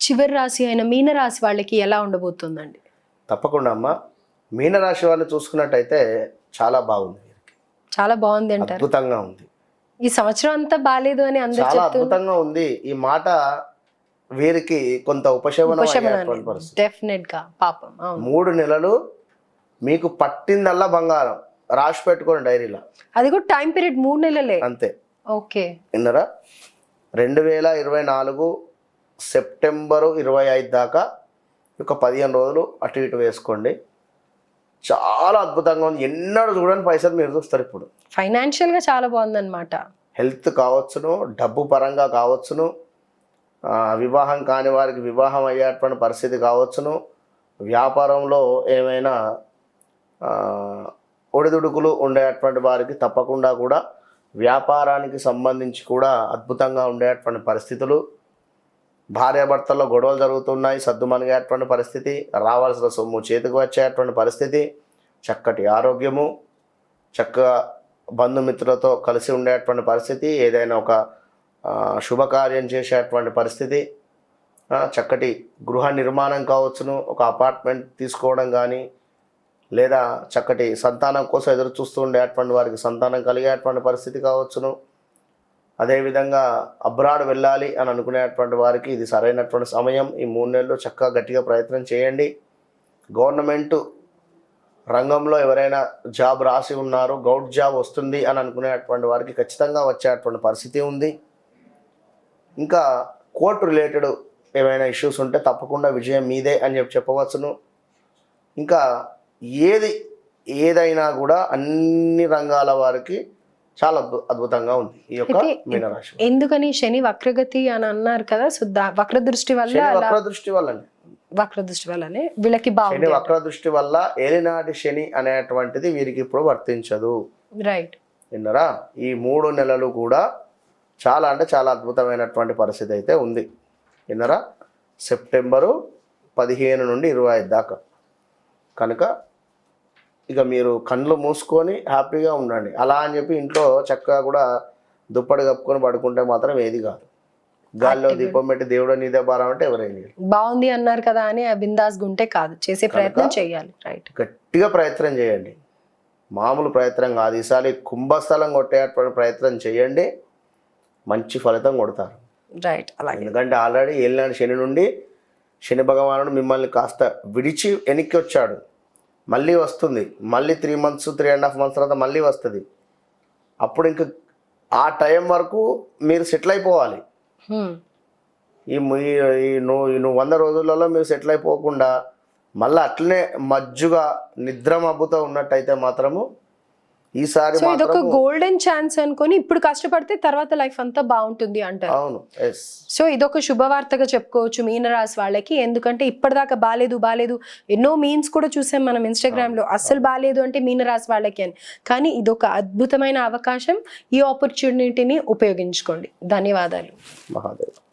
చివరి రాశి అయిన మీన రాశి వాళ్ళకి ఎలా ఉండబోతుందండి? తప్పకుండా అమ్మ. మీనరాశి వాళ్ళని చూసుకున్నట్టయితే చాలా బాగుంది చాలా బాగుంది అంటారు. అద్భుతంగా ఉంది. ఈ సంవత్సరం అంతా బాగాలేదు అని అందరు చాలా అద్భుతంగా ఉంది. ఈ మాట వీరికి కొంత ఉపశమనం డెఫినెట్గా పాపం. మూడు నెలలు మీకు పట్టిందల్లా బంగారం. రాసి పెట్టుకోండి డైరీలో. అది కూడా టైం పీరియడ్ మూడు నెలలే. అంతే. ఓకే. విన్నరా? రెండు వేల ఇరవై నాలుగు సెప్టెంబరు ఇరవై ఐదు దాకా ఒక పదిహేను రోజులు అటు ఇటు వేసుకోండి. చాలా అద్భుతంగా ఉంది. ఎన్నడూ చూడని పైసలు మీరు చూస్తారు ఇప్పుడు. ఫైనాన్షియల్గా చాలా బాగుందన్నమాట. హెల్త్ కావచ్చును డబ్బు పరంగా కావచ్చును వివాహం కాని వారికి వివాహం అయ్యేటువంటి పరిస్థితి కావచ్చును వ్యాపారంలో ఏమైనా ఒడిదుడుకులు ఉండేటువంటి వారికి తప్పకుండా కూడా వ్యాపారానికి సంబంధించి కూడా అద్భుతంగా ఉండేటువంటి పరిస్థితులు భార్యాభర్తల్లో గొడవలు జరుగుతున్నాయి సర్దుమనిగేటువంటి పరిస్థితి రావాల్సిన సొమ్ము చేతికి వచ్చేటువంటి పరిస్థితి చక్కటి ఆరోగ్యము చక్కగా బంధుమిత్రులతో కలిసి ఉండేటువంటి పరిస్థితి ఏదైనా ఒక శుభకార్యం చేసేటువంటి పరిస్థితి చక్కటి గృహ నిర్మాణం కావచ్చును ఒక అపార్ట్మెంట్ తీసుకోవడం కానీ లేదా చక్కటి సంతానం కోసం ఎదురు చూస్తూ ఉండేటువంటి వారికి సంతానం కలిగేటువంటి పరిస్థితి కావచ్చును. అదేవిధంగా అబ్రాడ్ వెళ్ళాలి అని అనుకునేటువంటి వారికి ఇది సరైనటువంటి సమయం. ఈ మూడు నెలలు చక్కగా గట్టిగా ప్రయత్నం చేయండి. గవర్నమెంట్ రంగంలో ఎవరైనా జాబ్ రాసి ఉన్నారు గౌట్ జాబ్ వస్తుంది అని అనుకునేటువంటి వారికి ఖచ్చితంగా వచ్చేటువంటి పరిస్థితి ఉంది. ఇంకా కోర్టు రిలేటెడ్ ఏమైనా ఇష్యూస్ ఉంటే తప్పకుండా విజయం మీదే అని చెప్పి చెప్పవచ్చును. ఇంకా ఏది ఏదైనా కూడా అన్ని రంగాల వారికి చాలా అద్భు అద్భుతంగా ఉంది ఈ యొక్క మీనరాశి ఎందుకని శని వక్రగతి అని అన్నారు కదా సో దా- వక్ర దృష్టి వల్ల వక్ర దృష్టి వల్లనే. వక్ర దృష్టి వల్లనే వీళ్ళకి బాగుంది వక్ర దృష్టి వల్ల ఏలినాటి శని అనేటువంటిది వీరికి ఇప్పుడు వర్తించదు. రైట్. విన్నరా? ఈ మూడు నెలలు కూడా చాలా అంటే చాలా అద్భుతమైనటువంటి పరిస్థితి అయితే ఉంది. విన్నరా? సెప్టెంబరు పదిహేను నుండి ఇరవై ఐదు దాకా. కనుక ఇక మీరు కళ్ళు మూసుకొని హ్యాపీగా ఉండండి. అలా అని చెప్పి ఇంట్లో చక్కగా కూడా దుప్పటి కప్పుకొని పడుకుంటే మాత్రం ఏది కాదు. గాల్లో దీపం పెట్టి దేవుడు నీదే భారం అంటే బాగుంది అన్నారు కదా అని బిందాస్ గుంటే కాదు. చేసే ప్రయత్నం చేయాలి. రైట్ గట్టిగా ప్రయత్నం చేయండి. మామూలు ప్రయత్నం కాదు. ఈసారి కుంభస్థలం కొట్టేటువంటి ప్రయత్నం చేయండి. మంచి ఫలితం కొడతారు. రైట్ అలాగే. ఎందుకంటే ఆల్రెడీ ఏలినాడు శని నుండి శని భగవానుడు మిమ్మల్ని కాస్త విడిచి వెనక్కి వచ్చాడు. మళ్ళీ వస్తుంది. మళ్ళీ three months three and half months తర్వాత మళ్ళీ వస్తుంది. అప్పుడు ఇంక ఆ టైం వరకు మీరు సెటిల్ అయిపోవాలి. ఈ నువ్వు ఈ నువ్వు వంద రోజులలో మీరు సెటిల్ అయిపోకుండా మళ్ళీ అట్లనే మజ్జుగా నిద్ర మబ్బుతో ఉన్నట్టయితే మాత్రము ఈసారి సో ఇదొక గోల్డెన్ ఛాన్స్ అనుకొని ఇప్పుడు కష్టపడితే తర్వాత లైఫ్ అంతా బాగుంటుంది అంటారు. అవును సో ఇదొక శుభవార్తగా చెప్పుకోవచ్చు మీనరాశి వాళ్ళకి. ఎందుకంటే ఇప్పటిదాకా బాలేదు బాలేదు. ఎన్నో మీన్స్ కూడా చూసాం మనం ఇన్స్టాగ్రామ్లో. అస్సలు బాలేదు అంటే మీనరాశి వాళ్ళకి అని. కానీ ఇదొక అద్భుతమైన అవకాశం. ఈ ఆపర్చునిటీని ఉపయోగించుకోండి. ధన్యవాదాలు. మహాదేవ్.